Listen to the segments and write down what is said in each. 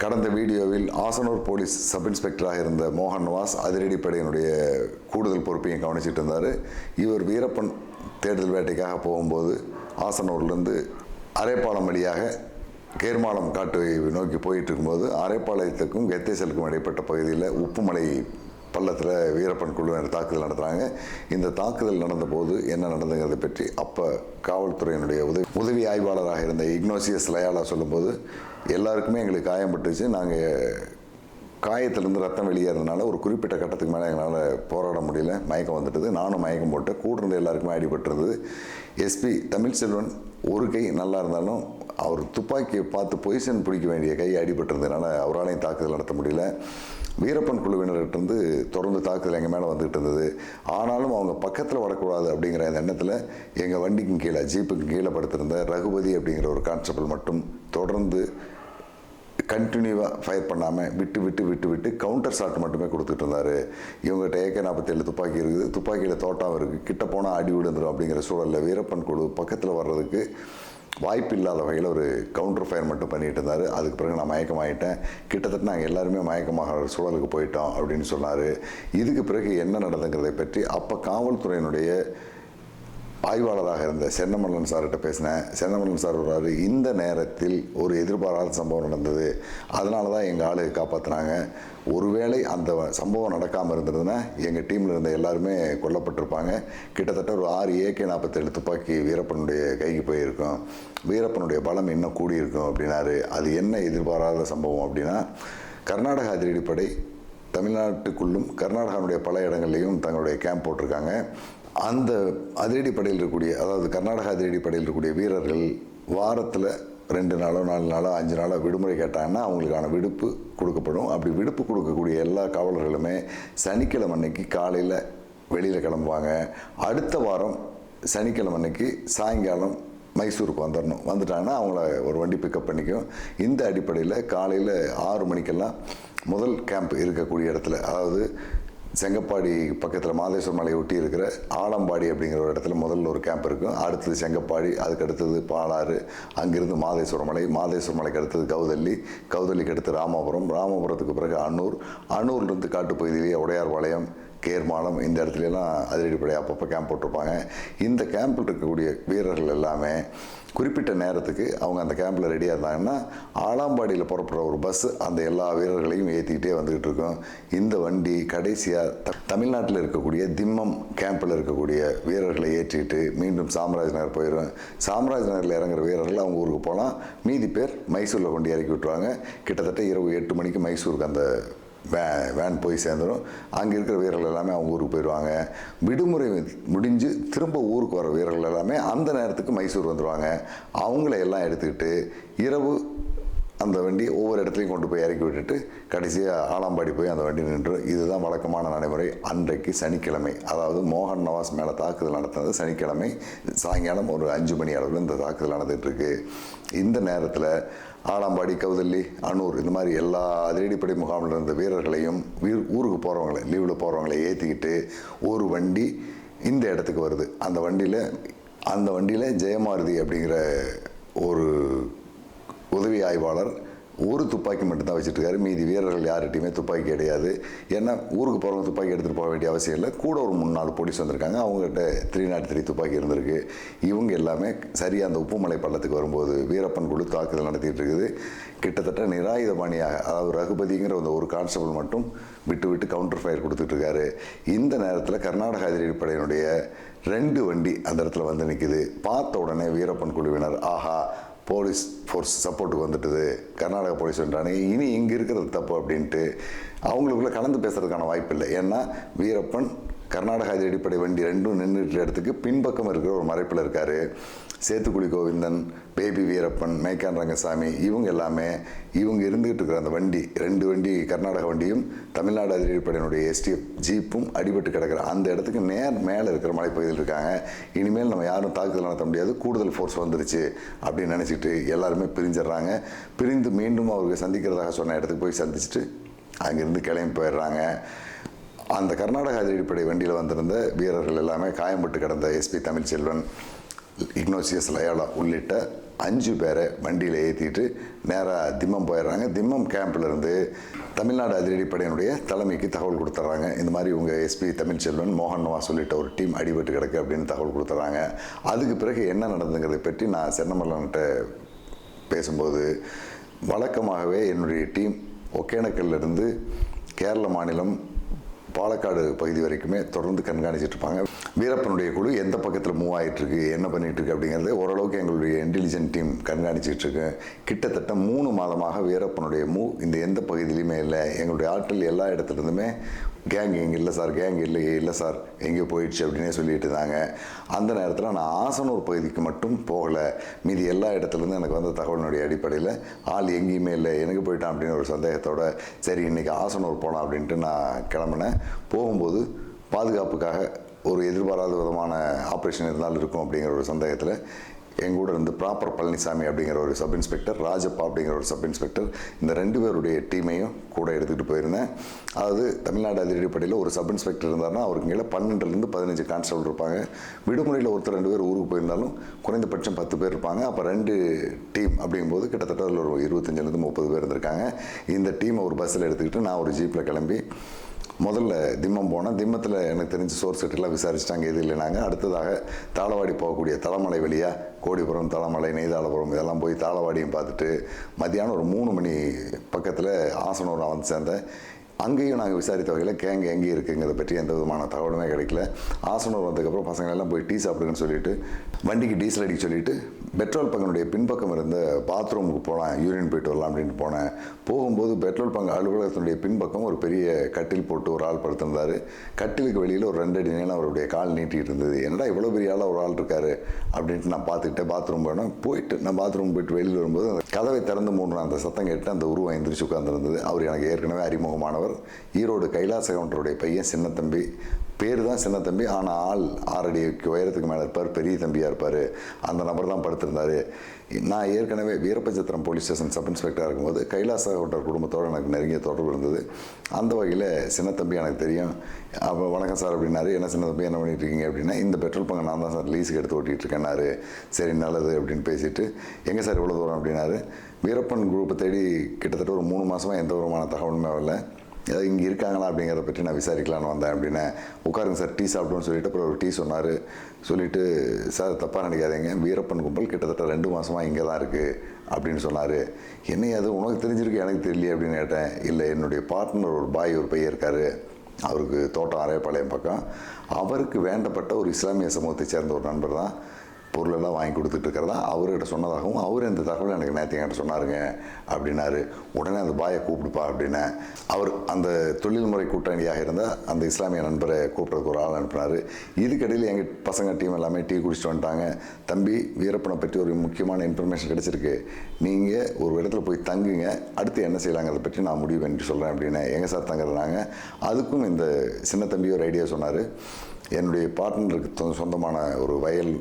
கடந்த வீடியோவில் Asanur police sub இன்ஸ்பெக்டராக இருந்த மோகன் வாஸ் அதிரடிப்படையினுடைய கூடுதல் பொறுப்பையும் கவனிச்சிட்டு இருந்தார் இவர் வீரப்பன் தேடுதல் வேட்டைக்காக போகும்போது ஆசனூர்லேருந்து அரைப்பாலம் வழியாக கேர்மாலம் காட்டு நோக்கி போயிட்டு இருக்கும்போது அரைப்பாளையத்துக்கும் கெத்தேசலுக்கும் இடைப்பட்ட பகுதியில் உப்புமலை பள்ளத்தில் வீரப்பன் குழுவினர் தாக்குதல் நடத்துகிறாங்க இந்த தாக்குதல் நடந்தபோது என்ன நடந்துங்கிறத பற்றி அப்போ காவல்துறையினுடைய உதவி உதவி ஆய்வாளராக இருந்த இக்னோசியஸ் லயாலா சொல்லும்போது எல்லாருக்குமே எங்களுக்கு காயம்பட்டுச்சு நாங்கள் காயத்திலிருந்து ரத்தம் வெளியேறதுனால ஒரு குறிப்பிட்ட கட்டத்துக்கு மேலே எங்களால் போராட முடியல. மயக்கம் வந்துட்டது. நானும் மயக்கம் போட்டேன் கூட இருந்த எல்லாருக்குமே அடிபட்டுருந்தது எஸ்பி தமிழ்செல்வன் ஒரு கை நல்லா இருந்தாலும் அவர் துப்பாக்கியை பார்த்து பொய்சன் பிடிக்க வேண்டிய கை அடிபட்டிருந்ததுனால அவராலையும் தாக்குதல் நடத்த முடியல. வீரப்பன் குழுவினர்கிட்டருந்து தொடர்ந்து தாக்குதல் எங்கள் மேலே வந்துகிட்டு இருந்தது. ஆனாலும் அவங்க பக்கத்தில் வரக்கூடாது அப்படிங்கிற அந்த எண்ணத்தில் எங்கள் வண்டிக்கும் கீழே ஜீப்புக்கு கீழே படுத்திருந்த ரகுபதி அப்படிங்கிற ஒரு கான்ஸ்டபிள் மட்டும் தொடர்ந்து கண்டினியூவாக ஃபயர் பண்ணாமல் விட்டு விட்டு விட்டு விட்டு கவுண்டர் ஷாட் மட்டுமே கொடுத்துட்டு இருந்தார். இவங்ககிட்ட ஏகே நாற்பத்தேழு துப்பாக்கி இருக்குது. துப்பாக்கியில் தோட்டம் இருக்குது கிட்ட போனால் அடி விழுந்துடும் அப்படிங்கிற சூழலில் வீரப்பன் குழு பக்கத்தில் வர்றதுக்கு வாய்ப்பு இல்லாத வகையில் ஒரு கவுண்டர் ஃபயர் மட்டும் பண்ணிட்டு இருந்தார். அதுக்கு பிறகு நான் மயக்கமாகிட்டேன் கிட்டத்தட்ட நாங்கள் எல்லாருமே மயக்கமாக சூழலுக்கு போயிட்டோம் அப்படின்னு சொன்னார். இதுக்கு பிறகு என்ன நடந்துங்கிறதை பற்றி அப்போ காவல்துறையினுடைய ஆய்வாளராக இருந்த சென்னமல்லன் சார்கிட்ட பேசினேன். சென்னமல்லன் சார் வர்றாரு இந்த நேரத்தில் ஒரு எதிர்பாராத சம்பவம் நடந்தது. அதனால தான் எங்கள் ஆளு காப்பாற்றினாங்க ஒருவேளை அந்த சம்பவம் நடக்காமல் இருந்ததுன்னா எங்கள் டீமில் இருந்த எல்லாருமே கொல்லப்பட்டிருப்பாங்க. கிட்டத்தட்ட ஒரு ஆறு ஏகே நாற்பத்தேழு துப்பாக்கி வீரப்பனுடைய கைக்கு போயிருக்கும். வீரப்பனுடைய பலம் இன்னும் கூடியிருக்கும் அப்படின்னாரு. அது என்ன எதிர்பாராத சம்பவம் அப்படின்னா கர்நாடக அதிரடிப்படை தமிழ்நாட்டுக்குள்ளும் கர்நாடகாவுடைய பல இடங்கள்லையும் தங்களுடைய கேம்ப் போட்டிருக்காங்க. அந்த அதிரடிப்படையில் இருக்கக்கூடிய அதாவது கர்நாடக அதிரடிப்படையில் இருக்கக்கூடிய வீரர்கள் வாரத்தில் ரெண்டு நாளோ நாலு நாளோ அஞ்சு நாளோ விடுமுறை கேட்டாங்கன்னா அவங்களுக்கான விடுப்பு கொடுக்கப்படும். அப்படி விடுப்பு கொடுக்கக்கூடிய எல்லா காவலர்களுமே சனிக்கிழமை அன்னைக்கு காலையில் வெளியில் கிளம்புவாங்க. அடுத்த வாரம் சனிக்கிழமை அன்னைக்கு சாயங்காலம் மைசூருக்கு வந்துடணும் வந்துட்டாங்கன்னா அவங்கள ஒரு வண்டி பிக்கப் பண்ணிக்கும். இந்த அடிப்படையில் காலையில் ஆறு மணிக்கெல்லாம் முதல் கேம்ப் இருக்கக்கூடிய இடத்துல அதாவது செங்கப்பாடி பக்கத்தில் மாதேஸ்வர மலையை ஒட்டி இருக்கிற ஆலம்பாடி அப்படிங்கிற ஒரு இடத்துல முதல்ல ஒரு கேம்ப் இருக்கும் அடுத்தது செங்கப்பாடி அதுக்கு அடுத்தது பாலாறு அங்கிருந்து மாதேஸ்வர மலை. மாதேஸ்வர மலைக்கு அடுத்தது கௌதல்லி. கௌதல்லிக்கு அடுத்து ராமபுரம். ராமபுரத்துக்கு பிறகு அன்னூர். அன்னூர்லேருந்து காட்டுப்பகுதியிலேயே உடையார்பாளையம் கேர்மாலம் இந்த இடத்துலலாம் அதிரடிப்படையாக அதிரடிப்படை அப்பப்போ கேம்ப் போட்டிருப்பாங்க. இந்த கேம்பில் இருக்கக்கூடிய வீரர்கள் எல்லாமே குறிப்பிட்ட நேரத்துக்கு அவங்க அந்த கேம்பில் ரெடியாக இருந்தாங்கன்னா ஆலாம்பாடியில் புறப்படுற ஒரு பஸ் அந்த எல்லா வீரர்களையும் ஏற்றிக்கிட்டே வந்துக்கிட்டு இருக்கும். இந்த வண்டி கடைசியாக த தமிழ்நாட்டில் இருக்கக்கூடிய திம்மம் கேம்பில் இருக்கக்கூடிய வீரர்களை ஏற்றிட்டு மீண்டும் சாம்ராஜ் நகர் போயிடும் சாம்ராஜ் நகரில் இறங்குற வீரர்கள் அவங்க ஊருக்கு போகலாம் மீதி பேர் மைசூரில் கொண்டு இறக்கி விட்டுருவாங்க. கிட்டத்தட்ட இரவு எட்டு மணிக்கு மைசூருக்கு அந்த வே வேன் போய் சேர்ந்துடும் அங்கே இருக்கிற வீரர்கள் எல்லாமே அவங்க ஊருக்கு போயிடுவாங்க. விடுமுறை முடிஞ்சு திரும்ப ஊருக்கு வர வீரர்கள் எல்லாமே அந்த நேரத்துக்கு மைசூர் வந்துடுவாங்க அவங்கள எல்லாம் எடுத்துக்கிட்டு இரவு அந்த வண்டி ஒவ்வொரு இடத்துலையும் கொண்டு போய் இறக்கி விட்டுட்டு கடைசியாக ஆலாம்பாடி போய் அந்த வண்டி நின்று இதுதான் வழக்கமான நடைமுறை. அன்றைக்கு சனிக்கிழமை அதாவது மோகன் நவாஸ் மேலே தாக்குதல் நடத்தினது சனிக்கிழமை. சாயங்காலம் ஒரு அஞ்சு மணி அளவில் இந்த தாக்குதல் நடந்துகிட்ருக்கு இந்த நேரத்தில் ஆலாம்பாடி கவுதல்லி அனூர் இந்த மாதிரி எல்லா அதிரடிப்படை முகாமில் இருந்த வீரர்களையும் வீர் ஊருக்கு போகிறவங்களை லீவில் போகிறவங்களை ஏற்றிக்கிட்டு ஒரு வண்டி இந்த இடத்துக்கு வருது. அந்த வண்டியில் அந்த வண்டியில் ஜெயமாருதி அப்படிங்கிற ஒரு உதவி ஆய்வாளர் ஒரு துப்பாக்கி மட்டும்தான் வச்சுட்டு மீதி வீரர்கள் யார்கிட்டையுமே துப்பாக்கி கிடையாது. ஏன்னா ஊருக்கு போகிறவங்க துப்பாக்கி எடுத்துகிட்டு போக வேண்டிய அவசியம் இல்லை. கூட ஒரு மூணு நாலு போலீஸ் வந்திருக்காங்க. அவங்ககிட்ட த்ரீ நாட் த்ரீ துப்பாக்கி இருந்திருக்கு. இவங்க எல்லாமே சரியாக அந்த உப்புமலை பள்ளத்துக்கு வரும்போது வீரப்பன் குழு தாக்குதல் நடத்திட்டு இருக்குது. கிட்டத்தட்ட நிராயுதபாணியாக அதாவது ரகுபதிங்கிற அந்த ஒரு கான்ஸ்டபிள் மட்டும் விட்டு விட்டு கவுண்டர் ஃபயர் கொடுத்துட்டு இருக்காரு. இந்த நேரத்தில் கர்நாடக அதிரடிப்படையினுடைய ரெண்டு வண்டி அந்த இடத்துல வந்து நிற்குது பார்த்த உடனே வீரப்பன் குழுவினர் ஆஹா போலீஸ் ஃபோர்ஸ் சப்போர்ட்டுக்கு வந்துட்டுது. கர்நாடக போலீஸ் இனி இங்கே இருக்கிறது தப்பு அப்படின்ட்டு அவங்களுக்குள்ள கலந்து பேசுறதுக்கான வாய்ப்பு இல்லை ஏன்னா வீரப்பன் கர்நாடக அதிரடிப்படை வண்டி ரெண்டும் நின்றுட்டு இடத்துக்கு பின்பக்கம் இருக்கிற ஒரு மறைப்பில் இருக்கார். சேத்துக்குழி கோவிந்தன் பேபி வீரப்பன் மேய்க்கான் ரங்கசாமி இவங்க எல்லாமே இவங்க இருந்துகிட்டு இருக்கிற அந்த வண்டி ரெண்டு வண்டி கர்நாடக வண்டியும் தமிழ்நாடு அதிரடிப்படையினுடைய எஸ்டிஎஃப் ஜீப்பும் அடிபட்டு கிடக்கிற அந்த இடத்துக்கு நேர் மேலே இருக்கிற மலைப்பகுதியில் இருக்காங்க. இனிமேல் நம்ம யாரும் தாக்குதல் நடத்த முடியாது. கூடுதல் ஃபோர்ஸ் வந்துருச்சு அப்படின்னு நினச்சிட்டு எல்லாருமே பிரிஞ்சிடுறாங்க. பிரிந்து மீண்டும் அவருக்கு சந்திக்கிறதாக சொன்ன இடத்துக்கு போய் சந்திச்சுட்டு அங்கேருந்து கிளம்பி போயிடுறாங்க. அந்த கர்நாடக அதிரடிப்படை வண்டியில் வந்திருந்த வீரர்கள் எல்லாமே காயம்பட்டு கிடந்த எஸ்பி தமிழ்ச்செல்வன் இக்னோசியஸ் லயாலா உள்ளிட்ட அஞ்சு பேரை வண்டியில் ஏற்றிட்டு நேராக திம்மம் போயிடுறாங்க. திம்மம் கேம்ப்லேருந்து தமிழ்நாடு அதிரடிப்படையினுடைய தலைமைக்கு தகவல் கொடுத்துட்றாங்க இந்த மாதிரி உங்கள் எஸ்பி தமிழ்ச்செல்வன் மோகன் நவாஸ் சொல்லிட்ட ஒரு டீம் அடிபட்டு கிடக்கு அப்படின்னு தகவல் கொடுத்துட்றாங்க அதுக்கு பிறகு என்ன நடந்துங்கிறத பற்றி நான் சென்னமல்லன்ட்ட பேசும்போது வழக்கமாகவே என்னுடைய டீம் ஒகேனக்கல்லிருந்து கேரள மாநிலம் பாலக்காடு பகுதி வரைக்குமே தொடர்ந்து கண்காணிச்சிட்டு இருப்பாங்க. வீரப்பனுடைய குழு எந்த பக்கத்தில் மூவ் ஆயிட்டு இருக்கு என்ன பண்ணிட்டு இருக்கு அப்படிங்கிறது ஓரளவுக்கு எங்களுடைய இன்டெலிஜென்ட் டீம் கண்காணிச்சிட்டு இருக்கு. கிட்டத்தட்ட மூணு மாதமாக வீரப்பனுடைய மூவ் இந்த எந்த பகுதியிலுமே இல்லை. எங்களுடைய ஆற்றல் எல்லா இடத்துல இருந்துமே கேங் எங்கே இல்லை சார் கேங் இல்லை இல்லை சார் எங்கே போயிடுச்சு அப்படின்னே சொல்லிட்டு இருந்தாங்க. அந்த நேரத்தில் நான் ஆசனூர் பகுதிக்கு மட்டும் போகலை. மீதி எல்லா இடத்துலேருந்து எனக்கு வந்த தகவலினுடைய அடிப்படையில் ஆள் எங்கேயுமே இல்லை எனக்கு போயிட்டான் அப்படின்னு ஒரு சந்தேகத்தோட சரி இன்றைக்கி ஆசனூர் போகலாம் அப்படின்ட்டு நான் கிளம்புனேன். போகும்போது பாதுகாப்புக்காக ஒரு எதிர்பாராத விதமான ஆப்ரேஷன் இருந்தாலும் இருக்கும் அப்படிங்கிற ஒரு சந்தேகத்தில் எங்கூட இருந்து ப்ராப்பர் பழனிசாமி அப்படிங்கிற ஒரு சப் இன்ஸ்பெக்டர் ராஜப்பா அப்படிங்கிற ஒரு சப் இன்ஸ்பெக்டர் இந்த ரெண்டு பேருடைய டீமையும் கூட எடுத்துகிட்டு போயிருந்தேன். அதாவது தமிழ்நாடு அதிரடிப்படையில் ஒரு சப் இன்ஸ்பெக்டர் இருந்தாருன்னா அவருக்கு மேலே பன்னெண்டுலேருந்து பதினஞ்சு கான்ஸ்டபிள் இருப்பாங்க. விடுமுறையில் ஒருத்தர் ரெண்டு பேர் ஊருக்கு போயிருந்தாலும் குறைந்தபட்சம் பத்து பேர் இருப்பாங்க. அப்போ ரெண்டு டீம் அப்படிங்கும்போது கிட்டத்தட்ட அதில் ஒரு இருபத்தஞ்சிலேருந்து முப்பது பேர் இருந்திருக்காங்க. இந்த டீமை ஒரு பஸ்ஸில் எடுத்துக்கிட்டு நான் ஒரு ஜீப்பில் கிளம்பி முதல்ல திம்மம் போனேன். திம்மத்தில் எனக்கு தெரிஞ்ச சோர்ஸ் எல்லாம் விசாரிச்சிட்டாங்க எது இல்லைனாங்க. அடுத்ததாக தாளவாடி போகக்கூடிய தலைமலை வழியாக கோடிபுரம் தலைமலை நெய்தாளபுரம் இதெல்லாம் போய் தாளவாடியும் பார்த்துட்டு மத்தியானம் ஒரு மூணு மணி பக்கத்தில் ஆசனூர் நான் வந்து சேர்ந்தேன். அங்கேயும் நாங்கள் விசாரித்த வகையில் கேங்க எங்கே இருக்குங்கிறத பற்றி எந்த விதமான தகவலுமே கிடைக்கல. ஆசனூர் வந்ததுக்கப்புறம் பசங்களெல்லாம் போய் டீ சாப்பிடுங்கன்னு சொல்லிட்டு வண்டிக்கு டீசல் அடிக்க சொல்லிட்டு பெட்ரோல் பங்கனுடைய பின்பக்கம் இருந்த பாத்ரூமுக்கு போகலாம் யூரின் போயிட்டு வரலாம் அப்படின்னு போனேன். போகும்போது பெட்ரோல் பங்கு அலுவலகத்தினுடைய பின்பக்கம் ஒரு பெரிய கட்டில் போட்டு ஒரு ஆள் படுத்திருந்தார். கட்டிலுக்கு வெளியில் ஒரு ரெண்டு அடி நீளம் அவருடைய கால் நீட்டிகிட்டு இருந்தது. என்னடா இவ்வளோ பெரிய ஆளாக ஒரு ஆள் இருக்காரு? அப்படின்ட்டு நான் பார்த்துக்கிட்டே பாத்ரூம் போனேன். போயிட்டு நான் பாத்ரூம் போயிட்டு வெளியில் வரும்போது அந்த கதவை திறந்து மூணு அந்த சத்தம் கேட்டு அந்த உருவம் எந்திரிச்சு உட்காந்துருந்தது அவர் எனக்கு ஏற்கனவே அறிமுகமானவர். ஈரோடு கைலாச கவுண்டருடைய பையன் சின்ன தம்பி பேர் தான் சின்ன தம்பி ஆனால் ஆள் ஆறடி உயரத்துக்கு மேலே இருப்பார். பெரிய தம்பியாக இருப்பார். அந்த நபர் தான் படுத்திருந்தார். நான் ஏற்கனவே வீரப்பச்சத்திரம் போலீஸ் ஸ்டேஷன் சப் இன்ஸ்பெக்டராக இருக்கும்போது கைலாச கவுண்டர் குடும்பத்தோடு எனக்கு நெருங்கிய தொடர்பு இருந்தது. அந்த வகையில் சின்ன தம்பி எனக்கு தெரியும். அப்போ வணக்கம் சார் அப்படின்னாரு. என்ன சின்ன தம்பி என்ன பண்ணிட்டு இருக்கீங்க? அப்படின்னா இந்த பெட்ரோல் பங்கு நான் தான் சார். லீஸுக்கு எடுத்து ஓட்டிகிட்டு இருக்கேன்னாரு சரி நல்லது அப்படின்னு பேசிட்டு எங்கே சார் இவ்வளோ தூரம்? அப்படின்னாரு. வீரப்பன் குரூப்பை தேடி கிட்டத்தட்ட ஒரு மூணு மாதமாக எந்த விதமான தகவலுமே வரல. ஏதாவது இங்கே இருக்காங்களா அப்படிங்கிறத பற்றி நான் விசாரிக்கலான்னு வந்தேன் அப்படின்னு. உட்காருங்க சார் டீ சாப்பிடுன்னு சொல்லிட்டு அப்புறம் ஒரு டீ சொன்னார். சொல்லிவிட்டு சார் தப்பாக நினைக்காதீங்க. வீரப்பன் கும்பல் கிட்டத்தட்ட ரெண்டு மாதமாக இங்கே தான் இருக்குது அப்படின்னு சொன்னார். என்ன அது? உனக்கு தெரிஞ்சிருக்கு? எனக்கு தெரியலையே அப்படின்னு கேட்டேன். இல்லை என்னுடைய பார்ட்னர் ஒரு பாய் ஒரு பையன் இருக்கார். அவருக்கு தோட்டம் அரையப்பாளையம் பக்கம். அவருக்கு வேண்டப்பட்ட ஒரு இஸ்லாமிய சமூகத்தை சேர்ந்த ஒரு நண்பர் தான் பொருளெல்லாம் வாங்கி கொடுத்துட்ருக்கிறதா? அவர்கிட்ட சொன்னதாகவும் அவர் இந்த தகவலை எனக்கு நேற்று என்கிட்ட சொன்னாருங்க அப்படின்னாரு. உடனே அந்த பாயை கூப்பிடுப்பா அப்படின்னு. அவர் அந்த தொழில்முறை கூட்டணியாக இருந்த அந்த இஸ்லாமிய நண்பரை கூப்பிட்றதுக்கு ஒரு ஆள் அனுப்பினார். இதுக்கடையில் எங்கள் பசங்க டீம் எல்லாமே டீ குடிச்சிட்டு வந்துட்டாங்க. தம்பி வீரப்பனை பற்றி ஒரு முக்கியமான இன்ஃபர்மேஷன் கிடச்சிருக்கு. நீங்கள் ஒரு இடத்துல போய் தங்குங்க. அடுத்து என்ன செய்யலாங்கிறத பற்றி நான் முடிவு பண்ணிட்டு சொல்கிறேன் அப்படின்னு. எங்கள் சார் தங்குறாங்க. அதுக்கும் இந்த சின்ன தம்பி ஒரு ஐடியா சொன்னார். என்னுடைய பார்ட்னருக்கு சொந்தமான ஒரு வயல்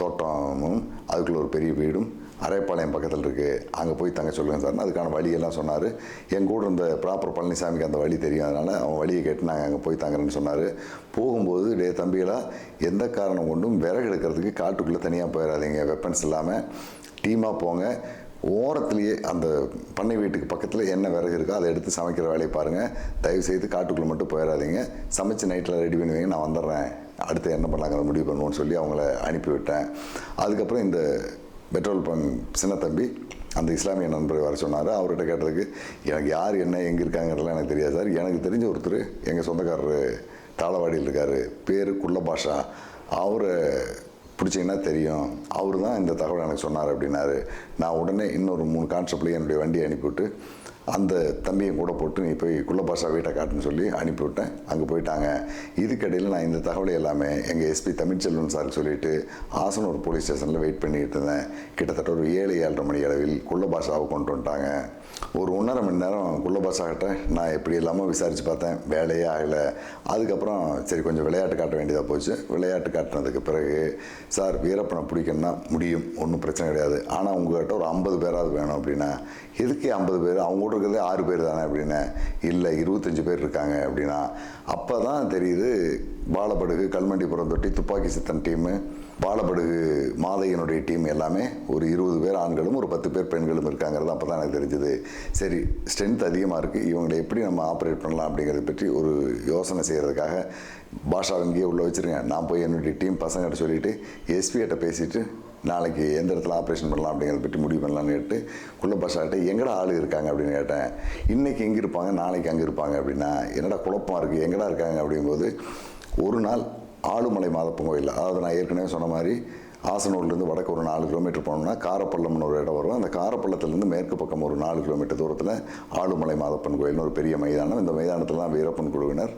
தோட்டமும் அதுக்குள்ள ஒரு பெரிய வீடும் அரைப்பாளையம் பக்கத்தில் இருக்குது அங்கே போய் தங்க சொல்லுங்கள் சார். அதுக்கான வழியெல்லாம் சொன்னார். என் கூட இருந்த ப்ராப்பர் பழனிசாமிக்கு அந்த வழி தெரியும் அதனால் அவன் வழியை கேட்டு நாங்கள் அங்கே போய் தங்குறேன்னு சொன்னார். போகும்போது டே தம்பிகளா எந்த காரணம் கொண்டும் விறகு எடுக்கிறதுக்கு காட்டுக்குள்ளே தனியாக போயிடாதீங்க வெப்பன்ஸ் இல்லாமல் டீமாக போங்க. ஓரத்துலேயே அந்த பண்ணை வீட்டுக்கு பக்கத்தில் என்ன விறகு இருக்கோ அதை எடுத்து சமைக்கிற வேலையை பாருங்கள் தயவு செய்து காட்டுக்குள்ளே மட்டும் போயிடாதீங்க. சமைச்சு நைட்டில் ரெடி பண்ணி வைங்க நான் வந்துடுறேன். அடுத்து என்ன பண்ணலாங்கிற முடிவு பண்ணுவோன்னு சொல்லி அவங்கள அனுப்பி விட்டேன். அதுக்கப்புறம் இந்த பெட்ரோல் பங்க் சின்ன தம்பி அந்த இஸ்லாமிய நண்பரை வர சொன்னார். அவர்கிட்ட கேட்டதுக்கு எனக்கு யார் என்ன எங்கே இருக்காங்கிறதுலாம் எனக்கு தெரியாது சார். எனக்கு தெரிஞ்ச ஒருத்தர் எங்கள் சொந்தக்காரர் தாளவாடியில் இருக்கார். பேர் குள்ள பாஷா அவரை பிடிச்சிங்கன்னா தெரியும். அவர் தான் இந்த தகவல் எனக்கு சொன்னார் அப்படின்னாரு. நான் உடனே இன்னொரு மூணு கான்ஸ்டபிளையும் என்னுடைய வண்டியை அனுப்பிவிட்டு அந்த தம்பியை கூட போட்டு நீ போய் குள்ளபாஷா வீட்டை காட்டுன்னு சொல்லி அனுப்பிவிட்டேன். அங்கே போயிட்டாங்க. இதுக்கடையில் நான் இந்த தகவலை எல்லாமே எங்கள் எஸ்பி தமிழ்ச்செல்வன் சார் சொல்லிட்டு ஆசனூர் போலீஸ் ஸ்டேஷனில் வெயிட் பண்ணிகிட்டு இருந்தேன். கிட்டத்தட்ட ஒரு ஏழு ஏழரை மணி அளவில் குள்ளபாஷாவை கொண்டு வந்துட்டாங்க. ஒரு ஒன்றரை மணி நேரம் குள்ளபாஷா ஆகட்டேன் நான் எப்படி இல்லாமல் விசாரித்து பார்த்தேன். வேலையே ஆகலை. அதுக்கப்புறம் சரி கொஞ்சம் விளையாட்டு காட்ட வேண்டியதாக போச்சு. விளையாட்டு காட்டினதுக்கு பிறகு சார் வீரப்பனை பிடிக்கணும்னா முடியும். ஒன்றும் பிரச்சனை கிடையாது. ஆனால் உங்ககிட்ட ஒரு ஐம்பது பேராவது வேணும் அப்படின்னா எதுக்கு ஐம்பது பேர்? அவங்க கூட இருக்கிறதே ஆறு பேர் தானே அப்படின்னு. இல்லை இருபத்தஞ்சி பேர் இருக்காங்க அப்படின்னா அப்போ தான் தெரியுது வாழப்படுகு கல்மண்டிபுரம் தொட்டி துப்பாக்கி சித்தன் டீமு பாலப்படுகு மாதையனுடைய டீம் எல்லாமே ஒரு இருபது பேர் ஆண்களும் ஒரு பத்து பேர் பெண்களும் இருக்காங்கிறது அப்போ தான் எனக்கு தெரிஞ்சது. சரி ஸ்ட்ரென்த் அதிகமாக இருக்குது இவங்களை எப்படி நம்ம ஆப்ரேட் பண்ணலாம் அப்படிங்கிறத பற்றி ஒரு யோசனை செய்கிறதுக்காக பாஷா இங்கேயே உள்ளே வச்சுருங்க. நான் போய் என்னுடைய டீம் பசங்கள்கிட்ட சொல்லிவிட்டு எஸ்பிகிட்ட பேசிவிட்டு நாளைக்கு எந்த இடத்துல ஆப்ரேஷன் பண்ணலாம் அப்படிங்கிறத பற்றி முடிவு பண்ணலான்னு கேட்டு குள்ள பாஷாட்ட எங்கடா ஆள் இருக்காங்க அப்படின்னு கேட்டேன். இன்றைக்கி எங்கே இருப்பாங்க? நாளைக்கு அங்கே இருப்பாங்க அப்படின்னா என்னடா குழப்பமாக இருக்குது எங்கடா இருக்காங்க அப்படிங்கும்போது ஒரு நாள் ஆளுமலை மாதப்பன் கோயில் அதாவது நான் ஏற்கனவே சொன்ன மாதிரி ஆசனூர்லேருந்து வடக்கு ஒரு நாலு கிலோமீட்டர் போனோம்னா காரப்பள்ளம்னு ஒரு இடம் வரும். அந்த காரப்பள்ளத்துலேருந்து மேற்கு பக்கம் ஒரு நாலு கிலோமீட்டர் தூரத்தில் ஆளுமலை மாதப்பன் கோயில்னு ஒரு பெரிய மைதானம். இந்த மைதானத்தில் தான் வீரப்பன் குழுவினர்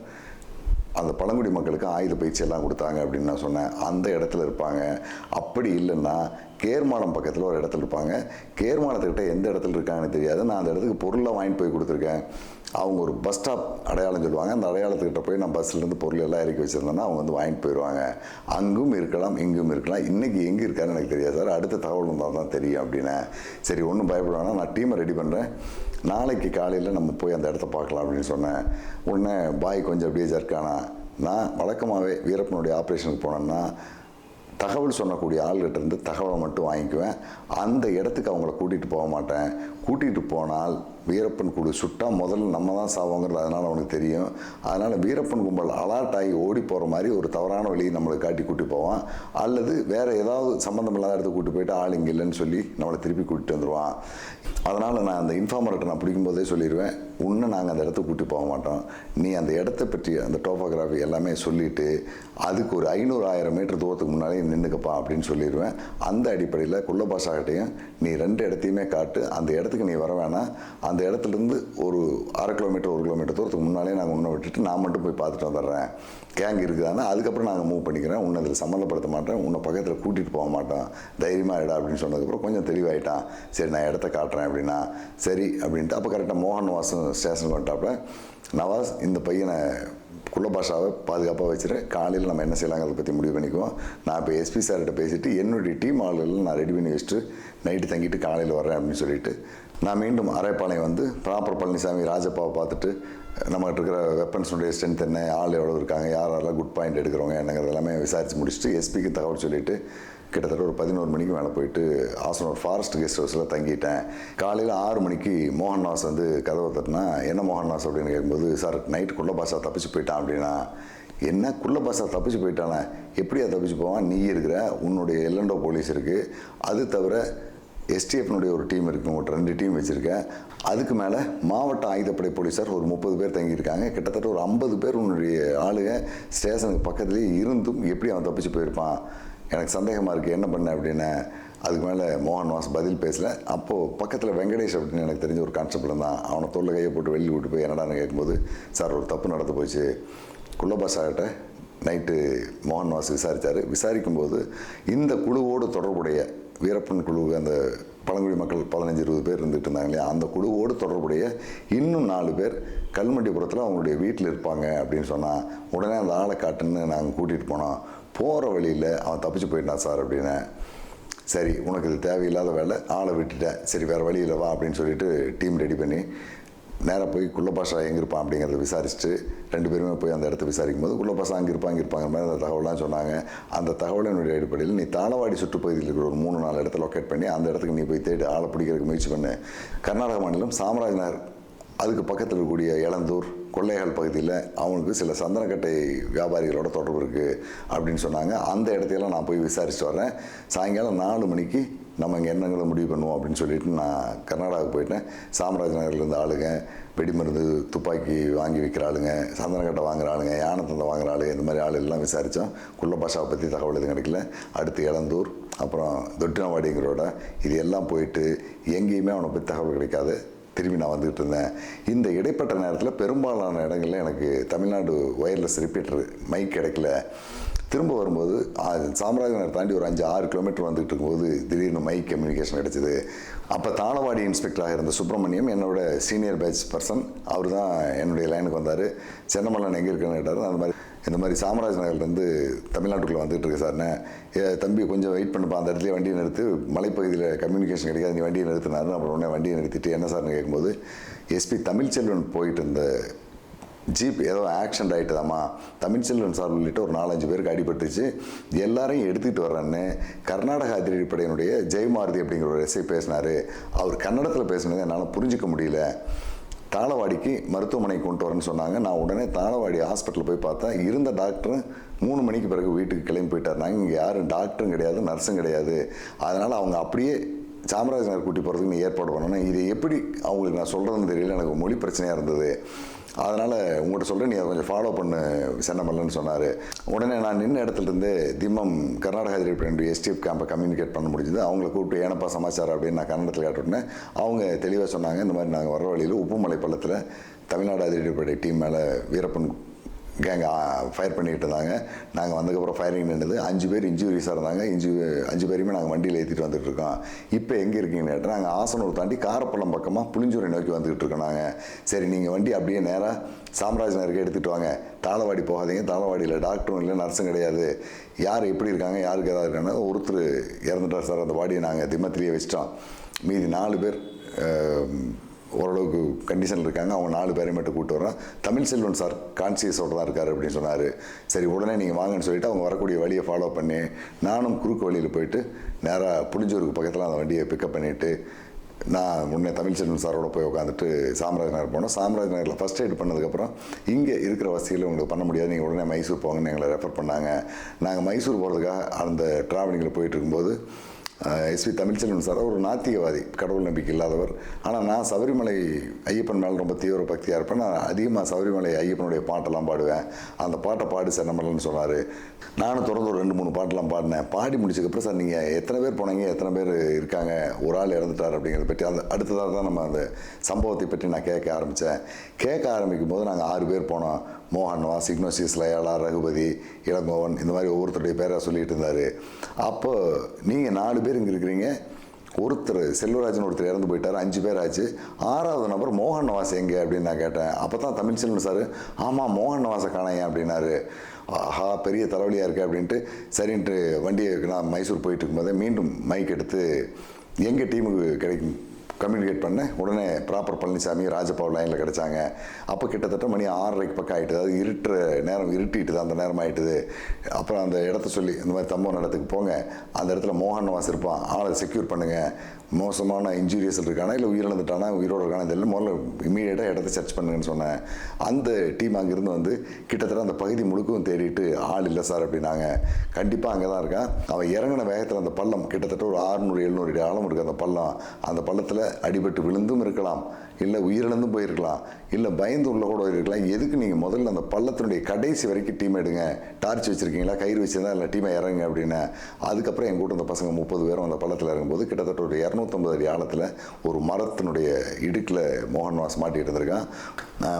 அந்த பழங்குடி மக்களுக்கு ஆயுத பயிற்சி எல்லாம் கொடுத்தாங்க அப்படின்னு நான் சொன்னேன். அந்த இடத்துல இருப்பாங்க. அப்படி இல்லைன்னா கேர்மானம் பக்கத்தில் ஒரு இடத்துல இருப்பாங்க. கேர்மானத்துக்கிட்ட எந்த இடத்துல இருக்காங்கன்னு தெரியாது. நான் அந்த இடத்துக்கு பொருளை வாங்கிட்டு போய் கொடுத்துருக்கேன். அவங்க ஒரு பஸ் ஸ்டாப் அடையாளம் சொல்லுவாங்க. அந்த அடையாளத்துக்கிட்ட போய் நான் பஸ்லேருந்து பொருள் எல்லாம் இறக்கி வச்சுருந்தேன்னா அவங்க வந்து வாங்கிட்டு போயிடுவாங்க அங்கும் இருக்கலாம் இங்கும் இருக்கலாம். இன்றைக்கி எங்கே இருக்காருன்னு எனக்கு தெரியாது சார். அடுத்த தகவல் வந்தால் தான் தெரியும் அப்படின்னு. சரி ஒன்றும் பயப்பட வேணாம். நான் டீமை ரெடி பண்ணுறேன் நாளைக்கு காலையில் நம்ம போய் அந்த இடத்த பார்க்கலாம் அப்படின்னு சொன்னேன். உடனே பாய் கொஞ்சம் அப்படியே ஜர்க்கானா நான் வழக்கமாகவே வீரப்பனுடைய ஆப்ரேஷனுக்கு போனேன்னா தகவல் சொல்லக்கூடிய ஆள்கிட்ட இருந்து தகவலை மட்டும் வாங்கிக்குவேன். அந்த இடத்துக்கு அவங்கள கூட்டிகிட்டு போக மாட்டேன். கூட்டிகிட்டு போனால் வீரப்பன் குழு சுட்டா முதல்ல நம்ம தான் சாவோங்கிறது அதனால் அவனுக்கு தெரியும். அதனால் வீரப்பன் கும்பல் அலர்ட் ஆகி ஓடி போகிற மாதிரி ஒரு தவறான வழியை நம்மளுக்கு காட்டி கூட்டி போவான். அல்லது வேறு ஏதாவது சம்மந்தம் இல்லாத இடத்துக்கு கூட்டி போயிட்டு ஆள் இங்கே இல்லைன்னு சொல்லி நம்மளை திருப்பி கூட்டிட்டு வந்துடுவான் அதனால் நான் அந்த இன்ஃபார்மர்கிட்ட நான் பிடிக்கும்போதே சொல்லிடுவேன் உன்னை நாங்கள் அந்த இடத்துக்கு கூட்டி போக மாட்டோம். நீ அந்த இடத்த பற்றி அந்த டோபோகிராஃபி எல்லாமே சொல்லிவிட்டு அதுக்கு ஒரு ஐநூறு ஆயிரம் மீட்டர் தூரத்துக்கு முன்னாலே நின்றுக்கப்பா அப்படின்னு சொல்லிடுவேன் அந்த அடிப்படையில் குள்ளபாஷாகிட்டையும் நீ ரெண்டு இடத்தையுமே காட்டு. அந்த இடத்துக்கு நீ வர வேணாம். அந்த இடத்துலேருந்து ஒரு அரை கிலோமீட்டர் ஒரு கிலோமீட்டர் தூரத்துக்கு முன்னாலே நாங்கள் உன்னை விட்டுட்டு நான் மட்டும் போய் பார்த்துட்டு வந்துடுறேன். கேங் இருக்குதானா அதுக்கப்புறம் நாங்கள் மூவ் பண்ணிக்கிறேன். உன்னை அதில் சம்மந்தப்படுத்த மாட்டேன். உன்னை பக்கத்தில் கூட்டிகிட்டு போக மாட்டோம். தைரியமாக இடா அப்படின்னு சொன்னதுக்கப்புறம் கொஞ்சம் தெளிவாயிட்டான். சரி நான் இடத்த காட்டுறேன் அப்படின்னா சரி அப்படின்ட்டு. அப்போ கரெக்டாக மோகன் வாசன் ஸ்டேஷனுக்கு வந்துட்டாப்புல. நவாஸ் இந்த பையனை குள்ளபாஷாவை பாதுகாப்பாக வச்சுரு காலையில் நம்ம என்ன செய்யலாங்கிறத பற்றி முடிவு பண்ணிக்குவோம். நான் இப்போ எஸ்பி சார்கிட்ட பேசிவிட்டு என்னுடைய டீம் ஆளுகள் நான் ரெடி பண்ணி வச்சுட்டு நைட்டு தங்கிட்டு காலையில் வரேன் அப்படின்னு சொல்லிட்டு நான் மீண்டும் அரைப்பாளையம் வந்து ப்ராப்பர் பழனிசாமி ராஜப்பாவை பார்த்துட்டு நம்மகிட்ட இருக்கிற வெப்பன்ஸுடைய ஸ்ட்ரென்த் என்ன ஆள் எவ்வளோ இருக்காங்க யார் யாரெல்லாம் குட் பாயிண்ட் எடுக்கிறவங்க என்னங்கிறது எல்லாமே விசாரித்து முடிச்சுட்டு எஸ்பிக்கு தகவல் சொல்லிவிட்டு கிட்டத்தட்ட ஒரு பதினோரு மணிக்கு மேலே போயிட்டு ஆசனூர் ஃபாரஸ்ட் கெஸ்ட் ஹவுஸில் தங்கிட்டேன். காலையில் ஆறு மணிக்கு மோகன்தாஸ் வந்து கதவை தட்டினா என்ன மோகன்தாஸ் அப்படின்னு கேட்கும்போது சார் நைட்டு குள்ள பாஷா தப்பிச்சு போயிட்டான் அப்படின்னா என்ன? குள்ள பாஷா தப்பிச்சு போயிட்டானே? எப்படியா தப்பிச்சு போவான்? நீ இருக்கிற உன்னுடைய எல்லண்டோ போலீஸ் இருக்குது அது தவிர எஸ்டிஎஃப்னுடைய ஒரு டீம் இருக்குது உங்கள்கிட்ட ரெண்டு டீம் வச்சுருக்கேன். அதுக்கு மேலே மாவட்ட ஆயுதப்படை போலீஸார் ஒரு முப்பது பேர் தங்கியிருக்காங்க. கிட்டத்தட்ட ஒரு ஐம்பது பேர் உன்னுடைய ஆளுங்க ஸ்டேஷனுக்கு பக்கத்துலேயே இருந்தும் எப்படி அவன் தப்பிச்சு போயிருப்பான்? எனக்கு சந்தேகமாக இருக்குது என்ன பண்ண அப்படின்னு. அதுக்கு மேலே மோகன் வாஸ் பதில் பேசல. அப்போது பக்கத்தில் வெங்கடேஷ் அப்படின்னு எனக்கு தெரிஞ்ச ஒரு கான்ஸ்டபிள் தான் அவனை தொல்லை கையை போட்டு வெளியே விட்டு போய் என்னடான்னு கேட்கும்போது சார் ஒரு தப்பு நடந்து போச்சு. குள்ளபாசாகிட்ட நைட்டு மோகன் வாஸ் விசாரித்தார் விசாரிக்கும்போது இந்த குழுவோடு தொடர்புடைய வீரப்பன் குழு அந்த பழங்குடி மக்கள் பதினஞ்சு இருபது பேர் இருந்துட்டு இருந்தாங்க இல்லையா? அந்த குழுவோடு தொடர்புடைய இன்னும் நாலு பேர் கல்மண்டிபுரத்தில் அவங்களுடைய வீட்டில் இருப்பாங்க அப்படின்னு சொன்னால் உடனே அந்த ஆளை காட்டுன்னு நாங்கள் கூட்டிகிட்டு போனோம். போகிற வழியில் அவன் தப்பிச்சு போயிட்டான் சார் அப்படின்னு. சரி உனக்கு இது தேவையில்லாத வேலை ஆளை விட்டுட்டேன் சரி வேறு வழியில் வா அப்படின்னு சொல்லிட்டு டீம் ரெடி பண்ணி நேராக போய் குள்ளபாஷா எங்கே இருப்பான் அப்படிங்கிறத விசாரிச்சுட்டு ரெண்டு பேருமே போய் அந்த இடத்த விசாரிக்கும் போது குள்ளபாஷா அங்கே இருப்பாங்க அங்கே இருப்பாங்க மாதிரி அந்த தகவலாம் சொன்னாங்க. அந்த தகவலினுடைய அடிப்படையில் நீ தாளவாடி சுற்றுப்பகுதியில் இருக்கிற ஒரு மூணு நாலு இடத்த லொக்கேட் பண்ணி அந்த இடத்துக்கு நீ போய் தேடி ஆளை பிடிக்கிறதுக்கு முயற்சி பண்ணு. கர்நாடக மாநிலம் சாம்ராஜ் நகர் அதுக்கு பக்கத்தில் இருக்கக்கூடிய இளந்தூர் கொள்ளைகள் பகுதியில் அவனுக்கு சில சந்தனக்கட்டை வியாபாரிகளோட தொடர்பு இருக்குது அப்படின்னு சொன்னாங்க. அந்த இடத்தையெல்லாம் நான் போய் விசாரித்து வரேன் சாயங்காலம் நாலு மணிக்கு நம்ம இங்கே என்னங்களை முடிவு பண்ணுவோம் அப்படின்னு சொல்லிட்டு நான் கர்நாடகாவுக்கு போயிட்டேன். சாம்ராஜ் நகர்லேருந்து ஆளுங்க வெடிமருந்து துப்பாக்கி வாங்கி விற்கிற ஆளுங்க சந்தனக்கட்டை வாங்குற ஆளுங்க யானை தந்தை வாங்குற ஆளுங்க இந்த மாதிரி ஆளுகள்லாம் எல்லாம் விசாரித்தோம் குள்ள பாஷாவை பற்றி தகவல் எதுவும் கிடைக்கல. அடுத்து இளந்தூர் அப்புறம் தொட்டினவாடிங்கிறோட இது எல்லாம் போயிட்டு எங்கேயுமே அவனை பற்றி தகவல் கிடைக்காது. திரும்பி நான் வந்துக்கிட்டு இருந்தேன். இந்த இடைப்பட்ட நேரத்தில் பெரும்பாலான இடங்களில் எனக்கு தமிழ்நாடு ஒயர்லெஸ் ரிப்பீட்டர் மைக் கிடைக்கல. திரும்ப வரும்போது சாம்ராஜ்நகர் தாண்டி ஒரு அஞ்சு ஆறு கிலோமீட்டர் வந்துகிட்டு இருக்கும்போது திடீர்னு மைக் கம்யூனிகேஷன் கிடச்சிது. அப்போ தாளவாடி இன்ஸ்பெக்டராக இருந்த சுப்பிரமணியம் என்னோட சீனியர் பேட்ச் பர்சன் அவர் தான் என்னுடைய லைனுக்கு வந்தார். சென்னமல்லன் எங்கே இருக்குன்னு கேட்டார். அந்த மாதிரி இந்த மாதிரி சாமராஜ் நகர்லேருந்து தமிழ்நாட்டுக்குள்ளே வந்துகிட்டு இருக்கு சார்னே தம்பி கொஞ்சம் வெயிட் பண்ணுப்பா. அந்த இடத்துல வண்டியை நிறுத்து மலைப்பகுதியில் கம்யூனிகேஷன் கிடைக்காது நீ வண்டியை நிறுத்தினாரு அப்புறம் உடனே வண்டியை நிறுத்திட்டு என்ன சார்னு கேட்கும்போது எஸ்பி தமிழ்ச்செல்வன் போயிட்டு இருந்த ஜீப் ஏதோ ஆக்சிடென்ட் ஆகிட்டுதாம்மா தமிழ்ச்செல்வன் சார் உள்ளிட்ட ஒரு நாலஞ்சு பேருக்கு அடிபட்டுச்சு. எல்லாரையும் எடுத்துக்கிட்டு வர்றேன்னு கர்நாடக அதிரடிப்படையினுடைய ஜெயமாரதி அப்படிங்கிற ஒரு எஸ்ஐ பேசினார். அவர் கன்னடத்தில் பேசினதை என்னால் புரிஞ்சிக்க முடியல. தாளவாடிக்கு மருத்துவமனைக்கு கொண்டு வரேன்னு சொன்னாங்க. நான் உடனே தாளவாடி ஹாஸ்பிட்டல் போய் பார்த்தேன். இருந்த டாக்டர் மூணு மணிக்கு பிறகு வீட்டுக்கு கிளம்பி போயிட்டாருனாங்க இங்கே யாரும் டாக்டரும் கிடையாது நர்ஸும் கிடையாது. அதனால் அவங்க அப்படியே சாமராஜ் நகர் கூட்டி போகிறதுக்கு நீ ஏற்பாடு பண்ணணும். இது எப்படி அவங்களுக்கு நான் சொல்கிறதுன்னு தெரியல. எனக்கு மொழி பிரச்சனையாக இருந்தது. அதனால் உங்கள்கிட்ட சொல்கிறேன் நீ அதை கொஞ்சம் ஃபாலோ பண்ணு சென்னமல்லன்னு சொன்னார். உடனே நான் நின்ன இடத்துலேருந்து திம்மம் கர்நாடகா அதிரடி எஸ்டிஎஃப் கேம்பை கம்யூனிகேட் பண்ண முடிஞ்சது. அவங்கள கூப்பிட்டு ஏனப்பா சமாச்சாரம்? அப்படின்னு நான் கன்னடத்தில் கேட்டுட்டேன் அவங்க தெளிவாக சொன்னாங்க இந்த மாதிரி நாங்கள் வர வழியில் உப்புமலை பள்ளத்தில் தமிழ்நாடு அதிரடிப்படை டீம் மேலே வீரப்பன் கேங்க ஃபயர் பண்ணிக்கிட்டு இருந்தாங்க. நாங்கள் வந்ததுக்கப்புறம் ஃபயரிங் நின்றுது அஞ்சு பேர் இன்ஜுரிஸாக இருந்தாங்க. இன்ஜு அஞ்சு பேருமே நாங்கள் வண்டியில் ஏற்றிட்டு வந்துட்டு இருக்கோம். இப்போ எங்கே இருக்கீங்கன்னு கேட்டால் நாங்கள் ஆசனூர் தாண்டி காரப்பள்ளம் பக்கமாக புளிஞ்சூரை நோக்கி வந்துகிட்டு இருக்கோம் நாங்கள் சரி நீங்கள் வண்டி அப்படியே நேராக சாம்ராஜ் நகருக்கு எடுத்துகிட்டு வாங்க. தாளவாடி போகாதீங்க. தாளவாடியில் டாக்டரும் இல்லை நர்ஸும் கிடையாது. யார் எப்படி இருக்காங்க யாருக்கு ஏதாவது இருக்காங்க ஒருத்தர் இறந்துட்டார் சார். அந்த பாடியை நாங்கள் திம்மத்திலேயே வச்சிட்டோம். மீதி நாலு பேர் ஓரளவுக்கு கண்டிஷனில் இருக்காங்க. அவங்க நாலு பேரை மட்டும் கூப்பிட்டு வரோம் தமிழ் செல்வன் சார் கான்சியஸோடு தான் இருக்கார் அப்படின்னு சொன்னார். சரி உடனே நீங்கள் வாங்கன்னு சொல்லிட்டு அவங்க வரக்கூடிய வழியை ஃபாலோ பண்ணி நானும் குறுக்கு வழியில் போயிட்டு நேராக புளிஞ்சூருக்கு பக்கத்தில் அந்த வண்டியை பிக்கப் பண்ணிவிட்டு நான் முன்னே தமிழ் செல்வன் சாரோட போய் உட்காந்துட்டு சாம்ராஜ் நகர் போனோம். சாம்ராஜ் நகரில் ஃபஸ்ட் எய்ட் பண்ணதுக்கப்புறம் இங்கே இருக்கிற வசதியில் உங்களுக்கு பண்ண முடியாது. நீங்கள் உடனே மைசூர் போங்கன்னு எங்களை ரெஃபர் பண்ணாங்க. நாங்கள் மைசூர் போகிறதுக்காக அந்த ட்ராவலிங்கில் போயிட்டு இருக்கும்போது எஸ்வி தமிழ்ச்செல்வன் சார் ஒரு நாத்திகவாதி கடவுள் நம்பிக்கை இல்லாதவர். ஆனால் நான் சபரிமலை ஐயப்பன் மேலே ரொம்ப தீவிர பக்தியாக இருப்பேன். நான் அதிகமாக சபரிமலை ஐயப்பனுடைய பாட்டெல்லாம் பாடுவேன். அந்த பாட்டை பாடு சென்னமல்லன்னு சொன்னார். நானும் தொடர்ந்து ஒரு ரெண்டு மூணு பாட்டெல்லாம் பாடினேன். பாடி முடிச்சதுக்கப்புறம் சார் நீங்கள் எத்தனை பேர் போனீங்க எத்தனை பேர் இருக்காங்க ஒரு ஆள் இறந்துட்டார் அப்படிங்கிறத பற்றி அந்த அடுத்ததாக தான் நம்ம அந்த சம்பவத்தை பற்றி நான் கேட்க ஆரம்பித்தேன் கேட்க ஆரம்பிக்கும் போது நாங்கள் ஆறு பேர் போனோம். மோகன் வாஸ் இக்னோசிஸ் லயாலா ரகுபதி இளங்கோவன் இந்த மாதிரி ஒவ்வொருத்தருடைய பேரை சொல்லிட்டு இருந்தார். அப்போ நீங்கள் நாலு பேர் இங்கே இருக்கிறீங்க. ஒருத்தர் செல்வராஜன் ஒருத்தர் இறந்து போயிட்டார். அஞ்சு பேர் ஆச்சு. ஆறாவது நபர் மோகன் நவாஸ் எங்கே அப்படின்னு நான் கேட்டேன். அப்போ தான் தமிழ் செல்வன் சார் ஆமாம் மோகன் நவாஸை காணையன் அப்படின்னாரு. ஆஹா பெரிய தலைவலியாக இருக்கு அப்படின்ட்டு சரின்ட்டு வண்டியை நான் மைசூர் போயிட்டு இருக்கும்போதே மீண்டும் மைக் எடுத்து எங்கள் டீமுக்கு கிடைக்கும் கம்யூனிகேட் பண்ணேன். உடனே ப்ராப்பர் பழனிசாமி ராஜபாவ் லைனில் கிடச்சாங்க. அப்போ கிட்டத்தட்ட மணி ஆறரைக்கு பக்கம் ஆகிட்டுது அது இருட்டுற நேரம் இருட்டிட்டுது. அந்த நேரம் ஆகிட்டுது அப்புறம் அந்த இடத்த சொல்லி இந்த மாதிரி தம்பம் இடத்துக்கு போங்க. அந்த இடத்துல மோகன் வாஸ் இருப்பான். ஆளை செக்யூர் பண்ணுங்கள் மோசமான இன்ஜூரியஸ் இருக்கானா? இல்லை உயிரிழந்துட்டானா? உயிரோடு இருக்கானா? இதெல்லாம் முதல்ல இமீடியட்டாக இடத்த சர்ச் பண்ணுங்கன்னு சொன்னேன். அந்த டீம் அங்கேருந்து வந்து கிட்டத்தட்ட அந்த பகுதி முழுக்கவும் தேடிட்டு ஆள் இல்லை சார் அப்படின்னாங்க. கண்டிப்பாக அங்கே தான் இருக்கான். அவன் இறங்கின வேகத்தில் அந்த பள்ளம் கிட்டத்தட்ட ஒரு ஆறுநூறு எழுநூறு அடி ஆழம் இருக்குது அந்த பள்ளம். அந்த பள்ளத்தில் அடிபட்டு விழுந்தும் இருக்கலாம். இல்லை உயிரிழந்தும் போயிருக்கலாம். இல்லை பயந்து உள்ள கூட இருக்கலாம். எதுக்கு நீங்கள் முதல்ல அந்த பள்ளத்தினுடைய கடைசி வரைக்கும் டீம் எடுங்க. டார்ச் வச்சுருக்கீங்களா? கயிறு வச்சுருந்தா இல்லை டீமை இறங்குங்க அப்படின்னு. அதுக்கப்புறம் எங்கள் கூட இந்த பசங்க முப்பது பேரும் அந்த பள்ளத்தில் இறங்கும்போது கிட்டத்தட்ட ஒரு இரநூத்தம்பது அடி ஆழத்தில் ஒரு மரத்தினுடைய இடுக்கில் மோகன்வாஸ் மாட்டி இருந்திருக்கான்.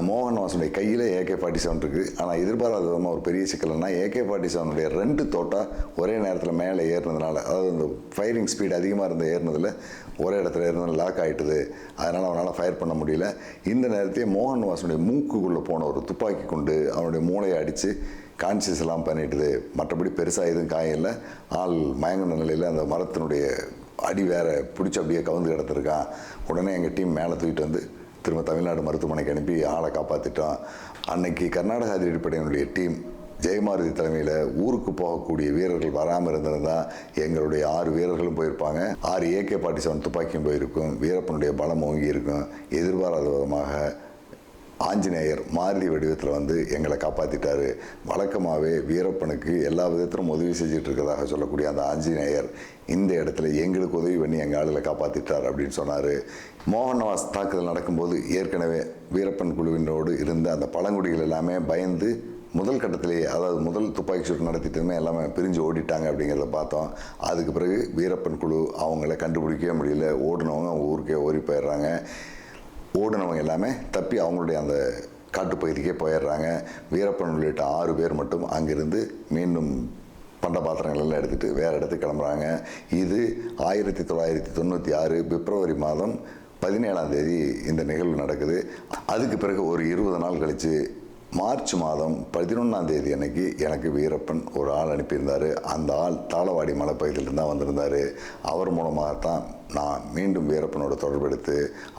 மோகன் வாசனுடைய கையில் ஏகே ஃபார்ட்டி செவன் இருக்குது ஆனால் எதிர்பாராத விதமாக ஒரு பெரிய சிக்கல்னா ஏகே ஃபார்ட்டி செவனுடைய ரெண்டு தோட்டா ஒரே நேரத்தில் மேலே ஏறினதுனால அதாவது இந்த ஃபயரிங் ஸ்பீடு அதிகமாக இருந்த ஏறினதில் ஒரே இடத்துல ஏறினது லாக் ஆகிட்டுது அதனால் அவனால் ஃபயர் பண்ண முடியல. இந்த நேரத்தையே மோகன் வாசனுடைய மூக்குக்குள்ளே போன ஒரு துப்பாக்கி கொண்டு அவனுடைய மூளையை அடித்து கான்சியஸ் எல்லாம் பண்ணிட்டுது. மற்றபடி பெருசாக எதுவும் காயம் இல்லை ஆள் மயங்கின நிலையில் அந்த மரத்தினுடைய அடி வேற பிடிச்சி அப்படியே கவுந்து கிடத்திருக்கான். உடனே எங்கள் டீம் மேலே தூக்கிட்டு வந்து திரும்ப தமிழ்நாடு மருத்துவமனைக்கு அனுப்பி ஆளை காப்பாற்றிட்டோம் அன்னைக்கு கர்நாடக அதிரடிப்படையினுடைய டீம் ஜெயமாரதி தலைமையில் ஊருக்கு போகக்கூடிய வீரர்கள் வராமல் இருந்திருந்தா எங்களுடைய ஆறு வீரர்களும் போயிருப்பாங்க. ஆறு ஏகே பாட்டி செவன் துப்பாக்கியும் போயிருக்கும். வீரப்பனுடைய பலம் ஓங்கி இருக்கும். எதிர்பாராத விதமாக ஆஞ்சநேயர் மாருதி வடிவத்தில் வந்து எங்களை காப்பாற்றிட்டாரு வழக்கமாகவே வீரப்பனுக்கு எல்லா விதத்திலும் உதவி செஞ்சுட்டு இருக்கிறதாக சொல்லக்கூடிய அந்த ஆஞ்சநேயர் இந்த இடத்துல எங்களுக்கு உதவி பண்ணி எங்கள் ஆளுகளை காப்பாற்றிட்டார் அப்படின்னு சொன்னார். மோகன்வாஸ் தாக்குதல் நடக்கும்போது ஏற்கனவே வீரப்பன் குழுவினரோடு இருந்த அந்த பழங்குடிகள் எல்லாமே பயந்து முதல் கட்டத்திலேயே அதாவது முதல் துப்பாக்கி சூட்டு நடத்திட்டுமே எல்லாமே பிரிஞ்சு ஓடிட்டாங்க அப்படிங்கிறத பார்த்தோம். அதுக்கு பிறகு வீரப்பன் குழு அவங்கள கண்டுபிடிக்கவே முடியல. ஓடினவங்க ஊருக்கே ஓடி போயிடுறாங்க. ஓடினவங்க எல்லாமே தப்பி அவங்களுடைய அந்த காட்டுப்பகுதிக்கே போயிடுறாங்க. வீரப்பன் உள்ளிட்ட ஆறு பேர் மட்டும் அங்கிருந்து மீண்டும் பண்ட பாத்திரங்கள் எல்லாம் எடுத்துகிட்டு வேறு இடத்துக்கு கிளம்புறாங்க. இது ஆயிரத்தி தொள்ளாயிரத்தி தொண்ணூற்றி ஆறு பிப்ரவரி மாதம் பதினேழாம் தேதி இந்த நிகழ்வு நடக்குது. அதுக்கு பிறகு ஒரு இருபது நாள் கழித்து மார்ச் மாதம் பதினொன்றாம் தேதி அன்னைக்கு எனக்கு வீரப்பன் ஒரு ஆள் அனுப்பியிருந்தார். அந்த ஆள் தாளவாடி மலைப்பகுதியிலிருந்து தான் வந்திருந்தார். அவர் மூலமாக தான் நான் மீண்டும் வீரப்பனோட தொடர்பெடுத்து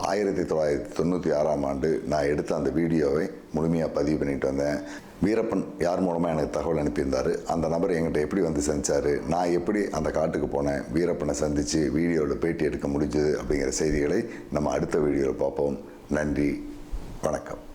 ஆயிரத்தி தொள்ளாயிரத்தி தொண்ணூற்றி ஆறாம் ஆண்டு நான் எடுத்த அந்த வீடியோவை முழுமையாக பதிவு பண்ணிட்டு வந்தேன். வீரப்பன் யார் மூலமாக எனக்கு தகவல் அனுப்பியிருந்தார்? அந்த நபர் என்கிட்ட எப்படி வந்து சந்தித்தார் நான் எப்படி அந்த காட்டுக்கு போனேன்? வீரப்பனை சந்தித்து வீடியோவில் பேட்டி எடுக்க முடிஞ்சது அப்படிங்கிற செய்திகளை நம்ம அடுத்த வீடியோவில் பார்ப்போம். நன்றி. வணக்கம்.